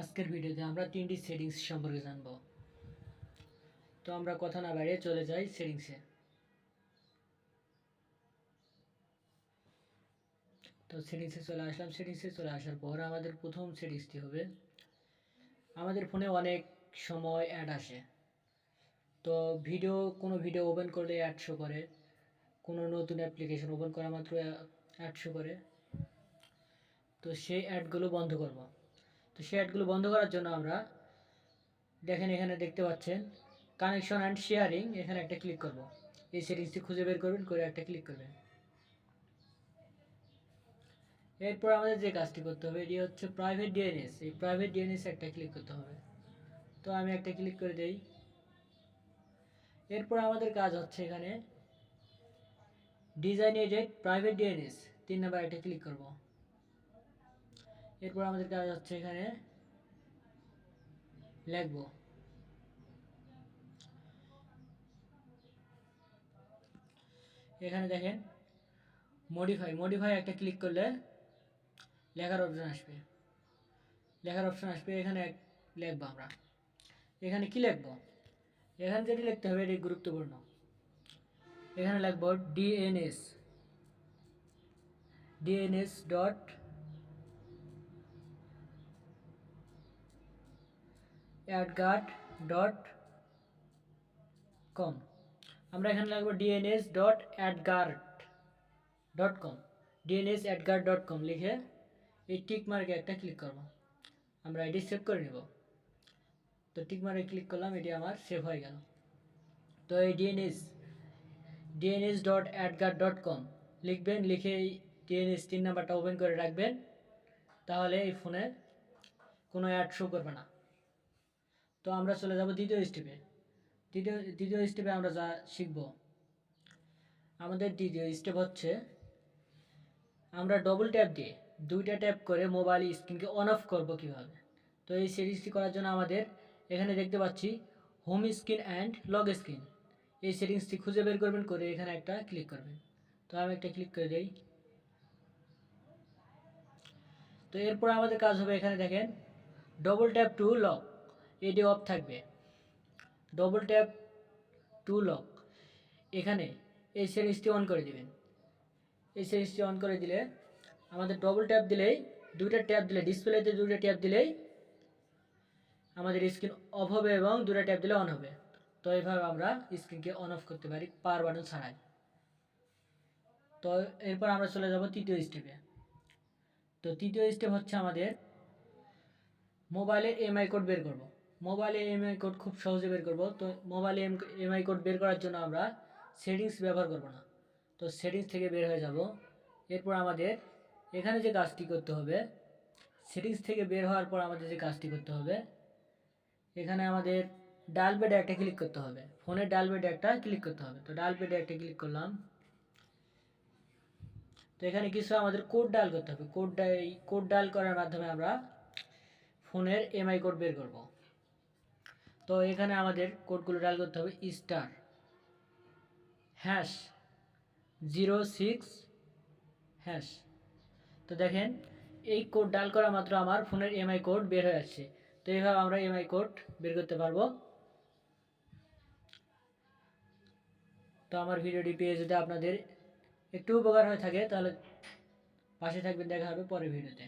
আজকের ভিডিওতে আমরা তিনটি সেটিংস সম্পর্কে জানব। তো আমরা কথা না বাইরে চলে যাই সেটিংসে। তো সেটিংসে চলে আসলাম। সেটিংসে চলে আসার পর আমাদের প্রথম সেটিংসটি হবে, আমাদের ফোনে অনেক সময় অ্যাড আসে। তো ভিডিও, কোনো ভিডিও ওপেন করলে অ্যাড শো করে, কোনো নতুন অ্যাপ্লিকেশন ওপেন করা মাত্র অ্যাড শো করে। তো সেই অ্যাডগুলো বন্ধ করব। তো অ্যাডগুলো বন্ধ করার জন্য আমরা দেখেন এখানে দেখতে পাচ্ছেন কানেকশন অ্যান্ড শেয়ারিং এখানে একটা ক্লিক করব। এই সেটিংসটি খুঁজে বের করবেন, করে একটা ক্লিক করবেন। এরপর আমাদের যে কাজটি করতে হবে, এটি হচ্ছে প্রাইভেট ডিএনএস এই প্রাইভেট ডিএনএস একটা ক্লিক করতে হবে। তো আমি একটা ক্লিক করে দেই। এরপর আমাদের কাজ হচ্ছে এখানে ডিজাইন ডিজাইনেটেড প্রাইভেট ডিএনএস তিন নাম্বার একটা ক্লিক করব। এরপর আমাদের কাজ হচ্ছে এখানে লিখব। এখানে দেখেন মডিফাই মডিফাই একটা ক্লিক করলে লেখার অপশন আসবে। লেখার অপশন আসবে, এখানে লিখব আমরা। এখানে কি লিখব? এখানে যেটি লিখতে হবে এটি গুরুত্বপূর্ণ। এখানে লিখব DNS DNS dot AdGuard dot com আমরা এখানে লিখব DNS dot AdGuard dot com DNS AdGuard dot com লিখে এই টিক মার্কে একটা ক্লিক করব। আমরা এটি সেভ করে নেব। তো টিক মার্কে ক্লিক করলাম এটি আমার সেভ হয়ে গেল। তো এই DNS DNS dot AdGuard dot com লিখবেন, লিখে এই ডিএনএস তিন নাম্বারটা ওপেন করে রাখবেন। তাহলে এই ফোনে কোনো অ্যাড শো করবে না। তো আমরা চলে যাব দ্বিতীয় স্টেপে দ্বিতীয় দ্বিতীয় স্টেপে আমরা যা শিখব। আমাদের দ্বিতীয় স্টেপ হচ্ছে, আমরা ডবল ট্যাপ দিয়ে দুইটা ট্যাপ করে মোবাইল স্ক্রিনকে অন অফ করব কীভাবে? তো এই সেটিংসটি করার জন্য আমাদের এখানে দেখতে পাচ্ছি home screen and log screen এই সেটিংসটি খুঁজে বের করবেন, করে এখানে একটা ক্লিক করবেন। তো আমি একটা ক্লিক করে দিই। তো এরপর আমাদের কাজ হবে এখানে দেখেন ডবল ট্যাপ টু লক এটি অফ থাকবে। ডবল ট্যাপ টু লক এখানে এই সেটিংসটি অন করে দিবেন। এই সেটিংসটি অন করে দিলে আমাদের ডবল ট্যাপ দিলেই দুইটা ট্যাপ দিলে ডিসপ্লেতে দুইটা ট্যাপ দিলেই আমাদের স্ক্রিন অফ হবে এবং দুটা ট্যাপ দিলে অন হবে। তো এইভাবে আমরা স্ক্রিনকে অন অফ করতে পারি পাওয়ার বাটন ছাড়াই। তো এরপর আমরা চলে যাব তৃতীয় স্টেপে তো তৃতীয় স্টেপ হচ্ছে আমাদের মোবাইলে এমআই কোড বের করব। মোবাইলে এমআই কোড খুব সহজে বের করব। তো মোবাইলে এম এমআই কোড বের করার জন্য আমরা সেটিংস ব্যবহার করব না। তো সেটিংস থেকে বের হয়ে যাব। এরপর আমাদের এখানে যে কাজটি করতে হবে সেটিংস থেকে বের হওয়ার পর আমাদের যে কাজটি করতে হবে, এখানে আমাদের ডাল বেডে একটা ক্লিক করতে হবে। ফোনের ডাল বেডে একটা ক্লিক করতে হবে। তো ডাল বেডে একটা ক্লিক করলাম। তো এখানে কিছু আমাদের কোড ডাল করতে হবে। কোড এই কোড ডাল করার মাধ্যমে আমরা ফোনের এমআই কোড বের করব। তো এখানে আমাদের কোডগুলো ডাল করতে হবে star hash zero six hash. তো দেখেন, এই কোড ডাল করা মাত্র আমার ফোনের এমআই কোড বের হয়ে আসছে। তো এইভাবে আমরা এমআই কোড বের করতে পারব। তো আমার ভিডিওটি পেয়ে যদি আপনাদের একটু উপকার হয়ে থাকে, তাহলে পাশে থাকবেন, দেখা হবে পরের ভিডিওতে।